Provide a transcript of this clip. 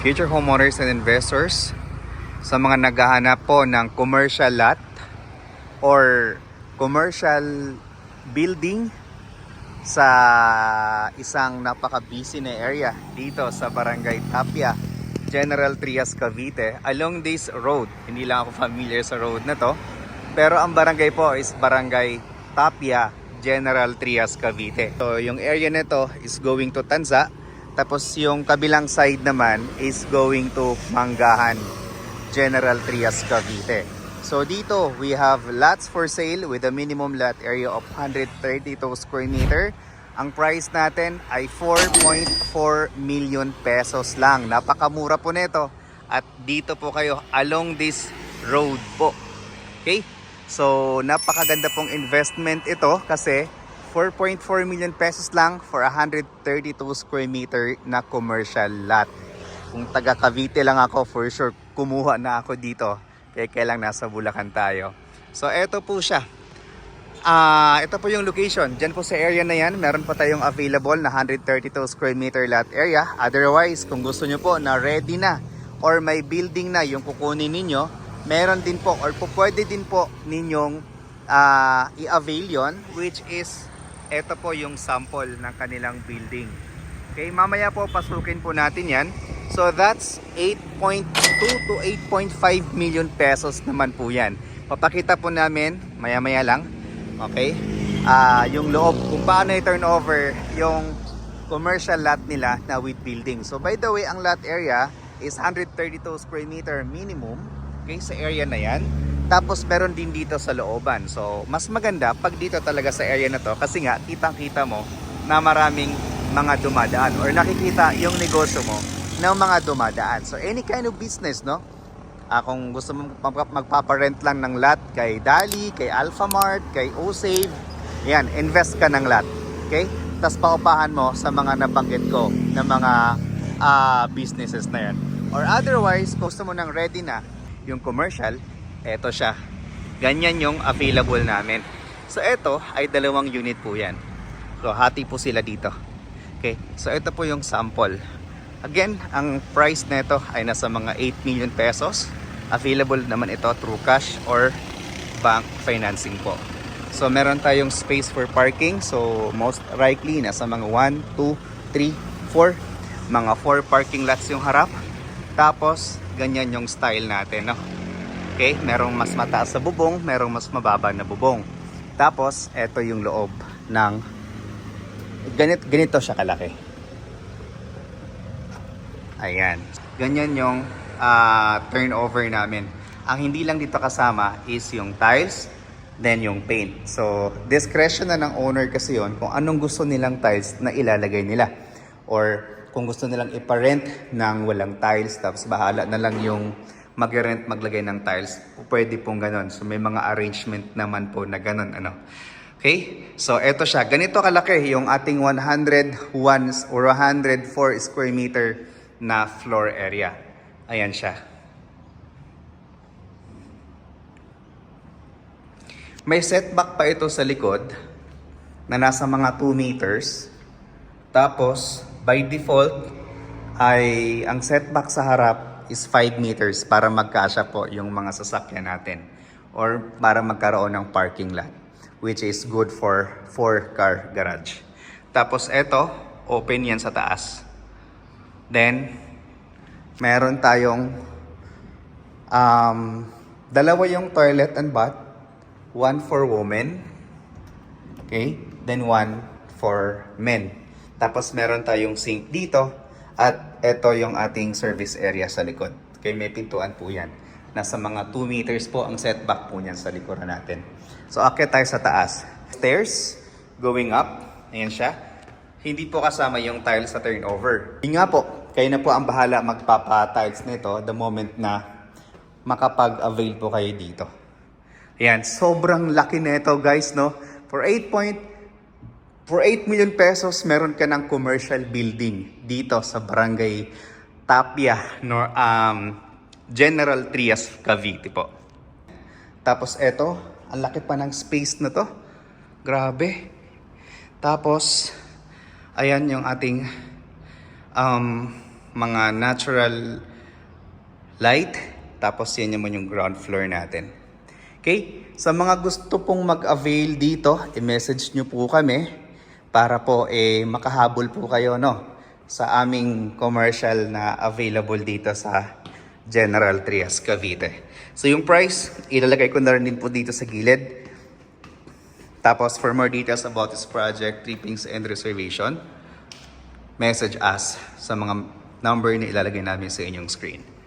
future homeowners and investors sa mga naghahanap po ng commercial lot or commercial building sa isang napaka-busy na area dito sa Barangay Tapia, General Trias, Cavite. Along this road, hindi lang ako familiar sa road na to, pero ang barangay po is Barangay Tapia, General Trias, Cavite. So yung area nito is going to Tanza, tapos yung kabilang side naman is going to Manggahan, General Trias, Cavite. So dito, we have lots for sale with a minimum lot area of 132 square meter. Ang price natin ay 4.4 million pesos lang. Napakamura po nito. At dito po kayo along this road po. Okay? So, napakaganda pong investment ito kasi 4.4 million pesos lang for 132 square meter na commercial lot. Kung taga Cavite lang ako, for sure, kumuha na ako dito. Kaya kailang nasa Bulacan tayo. So, eto po siya. Ah, ito po yung location. Diyan po sa area na yan, meron pa tayong available na 132 square meter lot area. Otherwise, kung gusto nyo po na ready na or may building na yung kukunin ninyo, meron din po or po pwede din po ninyong ah, i-avail yon which is ito po yung sample ng kanilang building. Okay, mamaya po pasukin po natin yan. So that's 8.2 to 8.5 million pesos naman po yan. Papakita po namin maya-maya lang. Okay? Ah, yung loob kung paano i-turn over yung commercial lot nila na with building. So by the way, ang lot area is 132 square meter minimum okay, sa area na yan. Tapos meron din dito sa looban. So mas maganda pag dito talaga sa area na to kasi nga kitang-kita mo na maraming mga dumadaan or nakikita yung negosyo mo ng mga dumadaan. So any kind of business, no? Ah, kung gusto mo magpa- magpaparent lang ng lot kay Dali, kay Alphamart, kay Osave, yan, invest ka ng lot. Okay? Tapos paupahan mo sa mga nabanggit ko na mga ah, businesses na yan. Or otherwise, gusto mo nang ready na yung commercial, eto siya. Ganyan yung available namin. So eto ay dalawang unit po yan. So hati po sila dito. Okay, so ito po yung sample. Again, ang price nito ay nasa mga 8 million pesos. Available naman ito through cash or bank financing po. So meron tayong space for parking. So most likely nasa mga 1, 2, 3, 4. Mga 4 parking lots yung harap. Tapos ganyan yung style natin, no? Okay, merong mas mataas sa bubong, merong mas mababa na bubong. Tapos ito yung loob ng ganito, ganito siya kalaki. Ayan. Ganyan yung ah, turnover namin. Ang hindi lang dito kasama is yung tiles, then yung paint. So, discretion na ng owner kasi yon kung anong gusto nilang tiles na ilalagay nila. Or kung gusto nilang iparent ng walang tiles, tapos bahala na lang yung mag-rent maglagay ng tiles, pwede pong ganon. So, may mga arrangement naman po na ganon. Ano. Okay? So, eto siya. Ganito kalaki yung ating 101 or 104 square meter na floor area. Ayan siya. May setback pa ito sa likod na nasa mga 2 meters. Tapos, by default, ay ang setback sa harap is 5 meters para magkasya po yung mga sasakyan natin or para magkaroon ng parking lot which is good for 4 car garage. Tapos eto, open yan sa taas. Then, meron tayong um, dalawa yung toilet and bath. One for women. Okay? Then one for men. Tapos meron tayong sink dito. At ito yung ating service area sa likod. Okay, may pintuan po yan. Nasa mga 2 meters po ang setback po niyan sa likuran natin. So, akit tayo sa taas. Stairs, going up. Ayan siya. Hindi po kasama yung tiles sa turnover. Yun nga po, kayo na po ang bahala magpapa-tiles nito the moment na makapag-avail po kayo dito. Ayan, sobrang laki nito guys, no? For 8 point, for 8 million pesos, meron ka ng commercial building dito sa Barangay Tapia, no, um, General Trias, Cavite po. Tapos eto, ang laki pa ng space na to. Grabe. Tapos, ayan yung ating um, mga natural light. Tapos yan naman yung ground floor natin. Okay? Sa mga gusto pong mag-avail dito, i-message nyo po kami para po eh, makahabol po kayo no, sa aming commercial na available dito sa General Trias, Cavite. So yung price, ilalagay ko na rin po dito sa gilid. Tapos for more details about this project, trippings and reservation, message us sa mga number na ilalagay namin sa inyong screen.